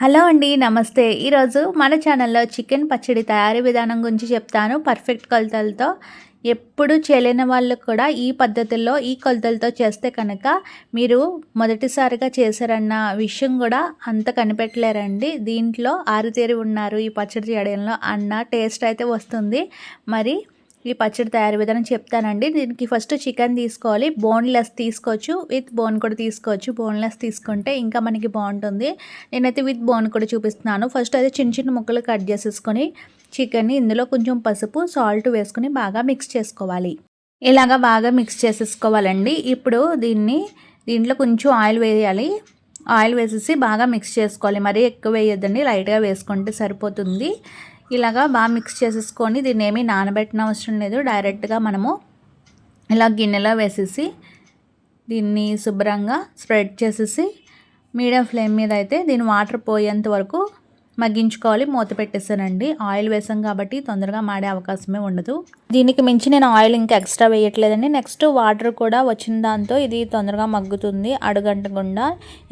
Hello అండి నమస్తే. ఈరోజు మన ఛానల్లో చికెన్ పచ్చడి తయారీ విధానం గురించి చెప్తాను. పర్ఫెక్ట్ కొలతలతో ఎప్పుడు చేయలేని వాళ్ళు కూడా ఈ పద్ధతుల్లో ఈ కొలతలతో చేస్తే కనుక మీరు మొదటిసారిగా చేశారన్న విషయం కూడా అంత కనిపెట్టలేరండి. దీంట్లో ఆరితేరి ఉన్నారు ఈ పచ్చడి చేయడంలో అన్న టేస్ట్ అయితే వస్తుంది. మరి ఈ పచ్చడి తయారు విధానం చెప్తానండి. దీనికి ఫస్ట్ చికెన్ తీసుకోవాలి. బోన్లెస్ తీసుకోవచ్చు. విత్ బోన్ కూడా తీసుకోవచ్చు. బోన్లెస్ తీసుకుంటే ఇంకా మనకి బాగుంటుంది. నేనైతే విత్ బోన్ కూడా చూపిస్తున్నాను. ఫస్ట్ అయితే చిన్న చిన్న ముక్కలు కట్ చేసేసుకొని చికెన్ని ఇందులో కొంచెం పసుపు సాల్ట్ వేసుకొని బాగా మిక్స్ చేసుకోవాలి. ఇలాగా బాగా మిక్స్ చేసేసుకోవాలండి. ఇప్పుడు దీన్ని దీంట్లో కొంచెం ఆయిల్ వేయాలి. ఆయిల్ వేసేసి బాగా మిక్స్ చేసుకోవాలి. మరీ ఎక్కువ వేయొద్దండి. లైట్గా వేసుకుంటే సరిపోతుంది. ఇలాగా బాగా మిక్స్ చేసేసుకొని దీన్ని ఏమీ నానబెట్టిన అవసరం లేదు. డైరెక్ట్గా మనము ఇలా గిన్నెలో వేసేసి దీన్ని శుభ్రంగా స్ప్రెడ్ చేసేసి మీడియం ఫ్లేమ్ మీద అయితే దీని వాటర్ పోయేంత వరకు మగ్గించుకోవాలి మూత పెట్టేసానండి ఆయిల్ వేసాం కాబట్టి తొందరగా మాడే అవకాశమే ఉండదు. దీనికి మించి నేను ఆయిల్ ఇంకా ఎక్స్ట్రా వేయట్లేదండి. నెక్స్ట్ వాటర్ కూడా వచ్చిన దాంతో ఇది తొందరగా మగ్గుతుంది అడుగంటకుండా.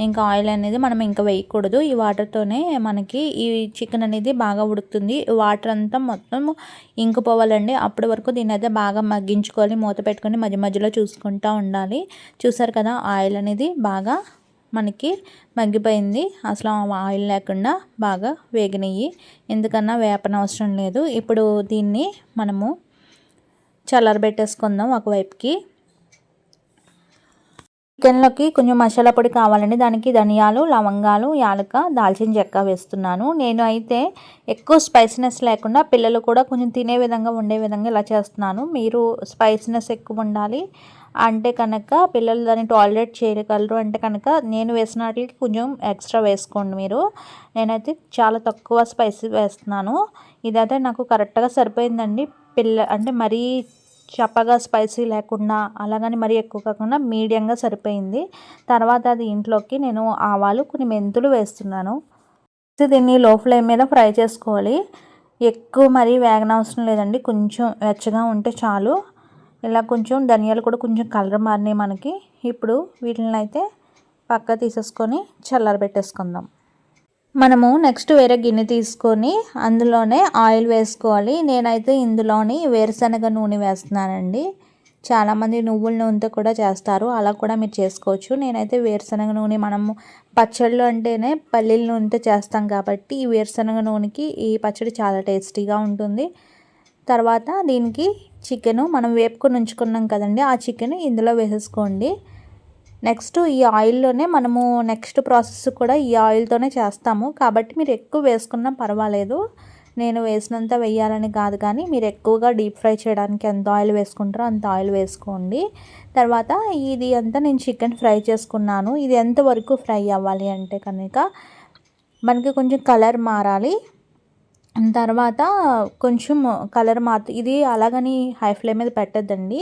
ఇంకా ఆయిల్ అనేది మనం ఇంకా వేయకూడదు. ఈ వాటర్తోనే మనకి ఈ చికెన్ అనేది బాగా ఉడుకుతుంది. వాటర్ అంతా మొత్తం ఇంకిపోవాలండి. అప్పటి వరకు దీన్ని అయితే బాగా మగ్గించుకోవాలి మూత పెట్టుకొని మధ్య మధ్యలో చూసుకుంటూ ఉండాలి. చూసారు కదా ఆయిల్ అనేది బాగా మనకి మగ్గిపోయింది. అసలు ఆయిల్ లేకుండా బాగా వేగినయ్యి ఎందుకన్నా వేపనవసరం లేదు. ఇప్పుడు దీన్ని మనము చల్లరబెట్టేసుకుందాం ఒకవైపుకి. చికెన్లోకి కొంచెం మసాలా పొడి కావాలండి. దానికి ధనియాలు లవంగాలు యాలక దాల్చిన చెక్క వేస్తున్నాను. నేను అయితే ఎక్కువ స్పైసీనెస్ లేకుండా పిల్లలు కూడా కొంచెం తినే విధంగా ఉండే విధంగా ఇలా చేస్తున్నాను. మీరు స్పైసీనెస్ ఎక్కువ ఉండాలి. అంటే కనుక పిల్లలు దాన్ని టాలరేట్ చేయగలరు అంటే కనుక నేను వేసిన వాటికి కొంచెం ఎక్స్ట్రా వేసుకోండి మీరు. నేనైతే చాలా తక్కువ స్పైసీ వేస్తున్నాను. ఇదైతే నాకు కరెక్ట్గా సరిపోయిందండి. పిల్ల అంటే మరీ చప్పగా స్పైసీ లేకుండా అలాగని మరీ ఎక్కువ కాకుండా మీడియంగా సరిపోయింది. తర్వాత అది ఇంట్లోకి నేను ఆవాలు కొన్ని మెంతులు వేస్తున్నాను. దీన్ని లో ఫ్లేమ్ మీద ఫ్రై చేసుకోవాలి. ఎక్కువ మరీ వేగనవసరం లేదండి. కొంచెం వెచ్చగా ఉంటే చాలు. ఇలా కొంచెం ధనియాలు కూడా కొంచెం కలర్ మారినాయి మనకి. ఇప్పుడు వీటిని అయితే పక్క తీసేసుకొని చల్లారబెట్టేసుకుందాం మనము నెక్స్ట్ వేరే గిన్నె తీసుకొని అందులోనే ఆయిల్ వేసుకోవాలి. నేనైతే ఇందులోని వేరుశనగ నూనె వేస్తున్నానండి. చాలామంది నువ్వుల నూనెతో కూడా చేస్తారు. అలా కూడా మీరు చేసుకోవచ్చు. నేనైతే వేరుశనగ నూనె మనము పచ్చళ్ళు అంటేనే పల్లీల నూనెతో చేస్తాం కాబట్టి ఈ వేరుశనగ నూనెకి ఈ పచ్చడి చాలా టేస్టీగా ఉంటుంది. తర్వాత దీనికి చికెను మనం వేపుకొని ఉంచుకున్నాం కదండి ఆ చికెన్ ఇందులో వేసేసుకోండి. నెక్స్ట్ ఈ ఆయిల్లోనే మనము నెక్స్ట్ ప్రాసెస్ కూడా ఈ ఆయిల్తోనే చేస్తాము. కాబట్టి మీరు ఎక్కువ వేసుకున్నా పర్వాలేదు. నేను వేసినంత వేయాలని కాదు కానీ మీరు ఎక్కువగా డీప్ ఫ్రై చేయడానికి ఎంత ఆయిల్ వేసుకుంటారో అంత ఆయిల్ వేసుకోండి. తర్వాత ఇది అంతా నేను చికెన్ ఫ్రై చేసుకున్నాను. ఇది ఎంతవరకు ఫ్రై అవ్వాలి అంటే కనుక మనకి కొంచెం కలర్ మారాలి. తర్వాత కొంచెం కలర్ మాత్రం ఇది అలాగని హై ఫ్లేమ్ మీద పెట్టద్దండి.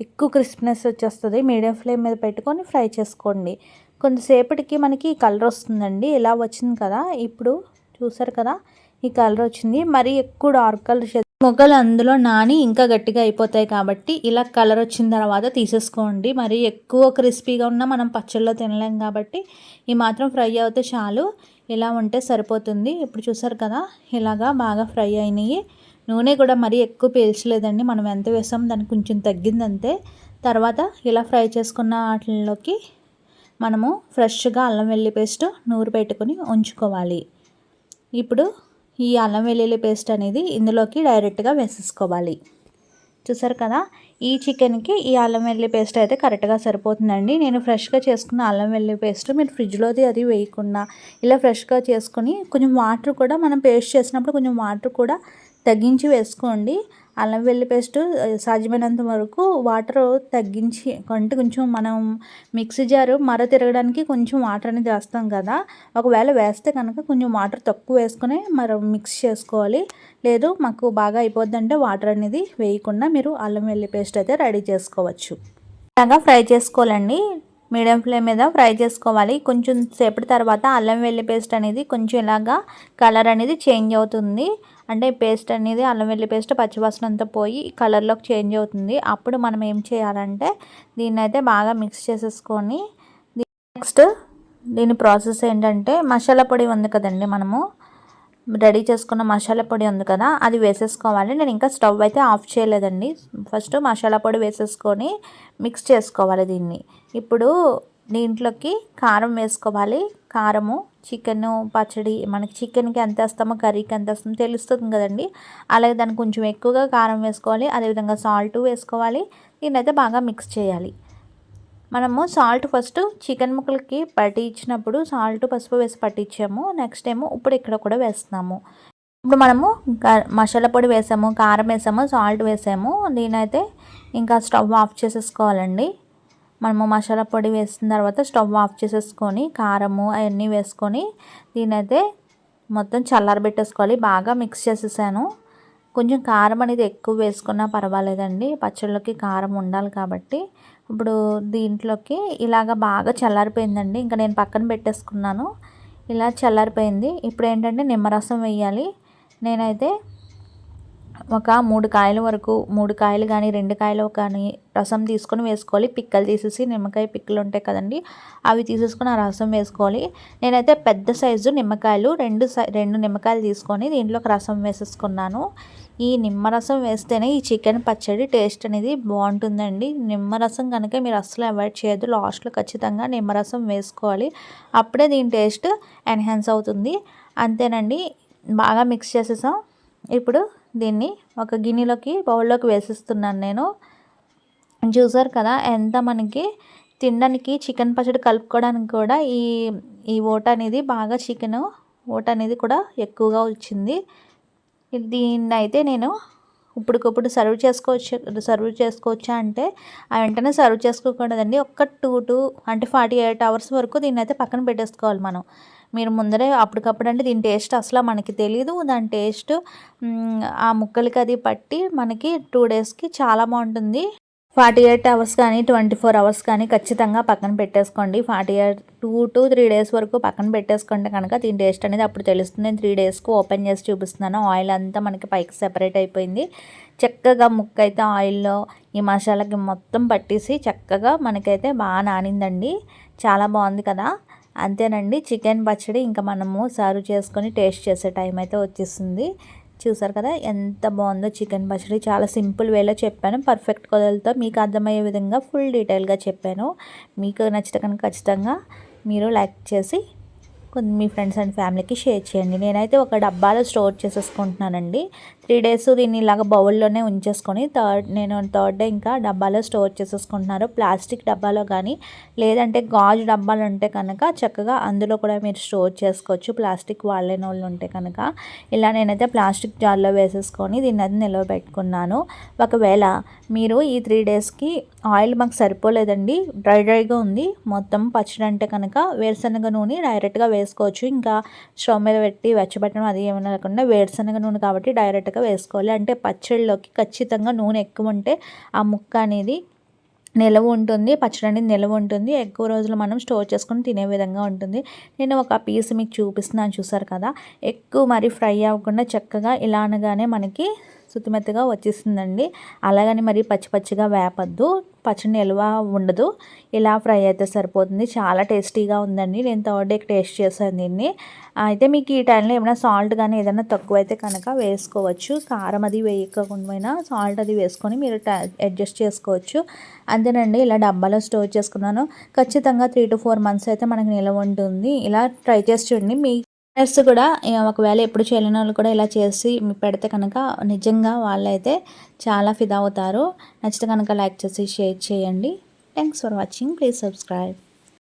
ఎక్కువ క్రిస్ప్నెస్ వచ్చేస్తుంది. మీడియం ఫ్లేమ్ మీద పెట్టుకొని ఫ్రై చేసుకోండి. కొంతసేపటికి మనకి కలర్ వస్తుందండి. ఇలా వచ్చింది కదా. ఇప్పుడు చూసారు కదా ఈ కలర్ వచ్చింది. మరి ఎక్కువ డార్క్ కలర్ మొగ్గలు అందులో నాని ఇంకా గట్టిగా అయిపోతాయి కాబట్టి ఇలా కలర్ వచ్చిన తర్వాత తీసేసుకోండి. మరి ఎక్కువ క్రిస్పీగా ఉన్నా మనం పచ్చళ్ళలో తినలేం కాబట్టి ఈ మాత్రం ఫ్రై అవుతే చాలు. ఇలా ఉంటే సరిపోతుంది. ఇప్పుడు చూసారు కదా ఇలాగా బాగా ఫ్రై అయినాయి. నూనె కూడా మరీ ఎక్కువ పీల్చలేదండి. మనం ఎంత వేసాం దానికి కొంచెం తగ్గిందంతే. తర్వాత ఇలా ఫ్రై చేసుకున్న వాటిల్లోకి మనము ఫ్రెష్గా అల్లం వెల్లి పేస్ట్ నూరు పెట్టుకొని ఉంచుకోవాలి. ఇప్పుడు ఈ అల్లం వెల్లుల్లి పేస్ట్ అనేది ఇందులోకి డైరెక్ట్గా వేసేసుకోవాలి. చూసారు కదా? ఈ చికెన్కి ఈ అల్లం వెల్లుల్లి పేస్ట్ అయితే కరెక్ట్గా సరిపోతుందండి. నేను ఫ్రెష్గా చేసుకున్న అల్లం వెల్లుల్లి పేస్ట్ మీరు ఫ్రిడ్జ్లోది అది వేయకుండా ఇలా ఫ్రెష్గా చేసుకొని కొంచెం వాటర్ కూడా మనం పేస్ట్ చేసినప్పుడు కొంచెం వాటర్ కూడా తగ్గించి వేసుకోండి. అల్లం వెల్లి పేస్ట్ సాధ్యమైనంత వరకు వాటర్ తగ్గించి అంటే కొంచెం మనం మిక్సీ జారు మర తిరగడానికి కొంచెం వాటర్ అనేది వేస్తాం కదా. ఒకవేళ వేస్తే కనుక కొంచెం వాటర్ తక్కువ వేసుకుని మరి మిక్స్ చేసుకోవాలి. లేదు మాకు బాగా అయిపోద్దంటే వాటర్ అనేది వేయకుండా మీరు అల్లం వెల్లి పేస్ట్ అయితే రెడీ చేసుకోవచ్చు. బాగా ఫ్రై చేసుకోవాలండి. మీడియం ఫ్లేమ్ మీద ఫ్రై చేసుకోవాలి. కొంచెం సేపటి తర్వాత అల్లం వెల్లి పేస్ట్ అనేది కొంచెం ఇలాగా కలర్ అనేది చేంజ్ అవుతుంది. అంటే పేస్ట్ అనేది అల్లం వెల్లి పేస్ట్ పచ్చివాసన అంతా పోయి కలర్లోకి చేంజ్ అవుతుంది. అప్పుడు మనం ఏం చేయాలంటే దీన్ని అయితే బాగా మిక్స్ చేసేసుకొని నెక్స్ట్ దీని ప్రాసెస్ ఏంటంటే మసాలా పొడి ఉంది కదండి మనము. రెడీ చేసుకున్న మసాలా పొడి ఉంది కదా అది వేసేసుకోవాలి. నేను ఇంకా స్టవ్ అయితే ఆఫ్ చేయలేదండి. ఫస్ట్ మసాలా పొడి వేసేసుకొని మిక్స్ చేసుకోవాలి దీన్ని. ఇప్పుడు దీంట్లోకి కారం వేసుకోవాలి. కారము చికెన్ పచ్చడి మనకి చికెన్కి ఎంత వేస్తామో కర్రీకి ఎంత వేస్తామో తెలుస్తుంది కదండి. అలాగే దానికి కొంచెం ఎక్కువగా కారం వేసుకోవాలి. అదేవిధంగా సాల్ట్ వేసుకోవాలి. దీన్ని అయితే బాగా మిక్స్ చేయాలి. మనము సాల్ట్ ఫస్ట్ చికెన్ ముక్కలకి పట్టించినప్పుడు సాల్ట్ పసుపు వేసి పట్టించాము. నెక్స్ట్ ఏమో ఇప్పుడు ఇక్కడ కూడా వేస్తున్నాము. ఇప్పుడు మనము మసాలా పొడి వేసాము కారం వేసాము సాల్ట్ వేసాము. దీనైతే ఇంకా స్టవ్ ఆఫ్ చేసేసుకోవాలండి. మనము మసాలా పొడి వేసిన తర్వాత స్టవ్ ఆఫ్ చేసేసుకొని కారము అవన్నీ వేసుకొని దీనైతే మొత్తం చల్లారబెట్టేసుకోవాలి బాగా మిక్స్ చేసేసాను. కొంచెం కారం అనేది ఎక్కువ వేసుకున్నా పర్వాలేదండి. పచ్చళ్ళకి కారం ఉండాలి కాబట్టి. ఇప్పుడు దీంట్లోకి ఇలాగ బాగా చల్లారిపోయిందండి. ఇంకా నేను పక్కన పెట్టేసుకున్నాను. ఇలా చల్లారిపోయింది. ఇప్పుడు ఏంటంటే నిమ్మరసం వేయాలి. నేనైతే ఒక మూడు కాయల వరకు మూడు కాయలు కానీ రెండు కాయలు కానీ రసం తీసుకొని వేసుకోవాలి. పిక్కలు తీసేసి నిమ్మకాయ పిక్కలు ఉంటాయి కదండి అవి తీసేసుకొని ఆ రసం వేసుకోవాలి. నేనైతే పెద్ద సైజు నిమ్మకాయలు రెండు రెండు నిమ్మకాయలు తీసుకొని దీంట్లోకి రసం వేసేసుకున్నాను. ఈ నిమ్మరసం వేస్తేనే ఈ చికెన్ పచ్చడి టేస్ట్ అనేది బాగుంటుందండి. నిమ్మరసం కనుక మీరు అస్సలు అవాయిడ్ చేయొద్దు. లాస్ట్లో ఖచ్చితంగా నిమ్మరసం వేసుకోవాలి. అప్పుడే దీని టేస్ట్ ఎన్హాన్స్ అవుతుంది. అంతేనండి. బాగా మిక్స్ చేసేసాం. ఇప్పుడు దీన్ని ఒక గిన్నెలోకి బౌల్లోకి వేసిస్తున్నాను నేను. చూసారు కదా ఎంత మనకి తినడానికి చికెన్ పచ్చడి కలుపుకోవడానికి కూడా ఈ ఈ ఓట అనేది బాగా చికెన్ ఓట అనేది కూడా ఎక్కువగా వచ్చింది. దీన్ని అయితే నేను ఇప్పటికప్పుడు సర్వ్ చేసుకోవచ్చు సర్వ్ చేసుకోవచ్చా అంటే ఆ వెంటనే సర్వ్ చేసుకోకూడదండి. ఒక్క టూ టూ అంటే ఫార్టీ ఎయిట్ అవర్స్ వరకు దీన్ని అయితే పక్కన పెట్టేసుకోవాలి మనం. మీరు ముందరే అప్పటికప్పుడు అంటే దీని టేస్ట్ అసలు మనకి తెలియదు దాని టేస్ట్ ఆ ముక్కలకి అది పట్టి మనకి టూ డేస్కి చాలా బాగుంటుంది. ఫార్టీ ఎయిట్ అవర్స్ కానీ ట్వంటీ ఫోర్ అవర్స్ కానీ ఖచ్చితంగా పక్కన పెట్టేసుకోండి. Forty eight two to three days వరకు పక్కన పెట్టేసుకుంటే కనుక దీని టేస్ట్ అనేది అప్పుడు తెలుస్తుంది. నేను త్రీ డేస్కి ఓపెన్ చేసి చూపిస్తున్నాను. ఆయిల్ అంతా మనకి పైకి సెపరేట్ అయిపోయింది. చక్కగా ముక్క అయితే ఆయిల్లో ఈ మసాలాకి మొత్తం పట్టేసి చక్కగా మనకైతే బాగా నానిందండి. చాలా బాగుంది కదా. అంతేనండి. చికెన్ పచ్చడి ఇంకా మనము సర్వ్ చేసుకొని టేస్ట్ చేసే టైం అయితే వచ్చేస్తుంది చూసారు కదా ఎంత బాగుందో చికెన్ పచ్చడి. చాలా సింపుల్ వేలో చెప్పాను. పర్ఫెక్ట్ కొదలతో మీకు అర్థమయ్యే విధంగా ఫుల్ డీటెయిల్గా చెప్పాను. మీకు నచ్చితే కనుక ఖచ్చితంగా మీరు లైక్ చేసి మీ ఫ్రెండ్స్ అండ్ ఫ్యామిలీకి షేర్ చేయండి. నేనైతే ఒక డబ్బాలో స్టోర్ చేసేసుకుంటున్నానండి. త్రీ డేస్ దీన్ని ఇలాగ బౌల్లోనే ఉంచేసుకొని థర్డ్ నేను థర్డ్ డే ఇంకా డబ్బాలో స్టోర్ చేసేసుకుంటున్నారు. ప్లాస్టిక్ డబ్బాలో కానీ లేదంటే గాజు డబ్బాలు ఉంటే కనుక చక్కగా అందులో కూడా మీరు స్టోర్ చేసుకోవచ్చు. ప్లాస్టిక్ వాళ్ళని వాళ్ళు ఉంటే కనుక. ఇలా నేనైతే ప్లాస్టిక్ జార్లో వేసేసుకొని దీన్ని అది నిల్వ పెట్టుకున్నాను ఒకవేళ మీరు ఈ త్రీ డేస్కి ఆయిల్ మాకు సరిపోలేదండి డ్రై డ్రైగా ఉంది మొత్తం పచ్చడి అంటే కనుక వేరుశనగ నూనె డైరెక్ట్గా వేసుకోవచ్చు. ఇంకా స్టవ్ మీద పెట్టి వెచ్చబెట్టడం అది ఏమైనా లేకుండా వేరుశనగ నూనె కాబట్టి డైరెక్ట్గా వేసుకోవాలి. అంటే పచ్చడిలోకి ఖచ్చితంగా నూనె ఎక్కువ ఉంటే ఆ ముక్క అనేది నిలవ ఉంటుంది. పచ్చడి అనేది నిలవ ఉంటుంది. ఎక్కువ రోజులు మనం స్టోర్ చేసుకొని తినే విధంగా ఉంటుంది. నేను ఒక పీస్ మీకు చూపిస్తున్నాను. చూసారు కదా? ఎక్కువ మరి ఫ్రై అవ్వకుండా చక్కగా ఇలా అనగానే మనకి సుతిమెత్తగా వచ్చేసిందండి. అలాగని మరి పచ్చి పచ్చిగా వేపద్దు. పచ్చడి నిల్వ ఉండదు. ఇలా ఫ్రై అయితే సరిపోతుంది. చాలా టేస్టీగా ఉందండి. నేను థర్డ్ డే టేస్ట్ చేశాను దీన్ని. అయితే మీకు ఈ టైంలో ఏమైనా సాల్ట్ కానీ ఏదైనా తక్కువ అయితే కనుక వేసుకోవచ్చు. కారం అది వేయకుండా సాల్ట్ అది వేసుకొని మీరు అడ్జస్ట్ చేసుకోవచ్చు. అంతేనండి. ఇలా డబ్బాలో స్టోర్ చేసుకున్నాను. ఖచ్చితంగా త్రీ టు ఫోర్ మంత్స్ అయితే మనకి నిల్వ ఉంటుంది. ఇలా ట్రై చేసి చూడండి. మీ ఫ్రెండ్స్ కూడా ఒకవేళ ఎప్పుడు చేయలేని వాళ్ళు కూడా ఇలా చేసి పెడితే కనుక నిజంగా వాళ్ళైతే చాలా ఫిదా అవుతారు. నచ్చితే కనుక లైక్ చేసి షేర్ చేయండి. Thanks for watching please subscribe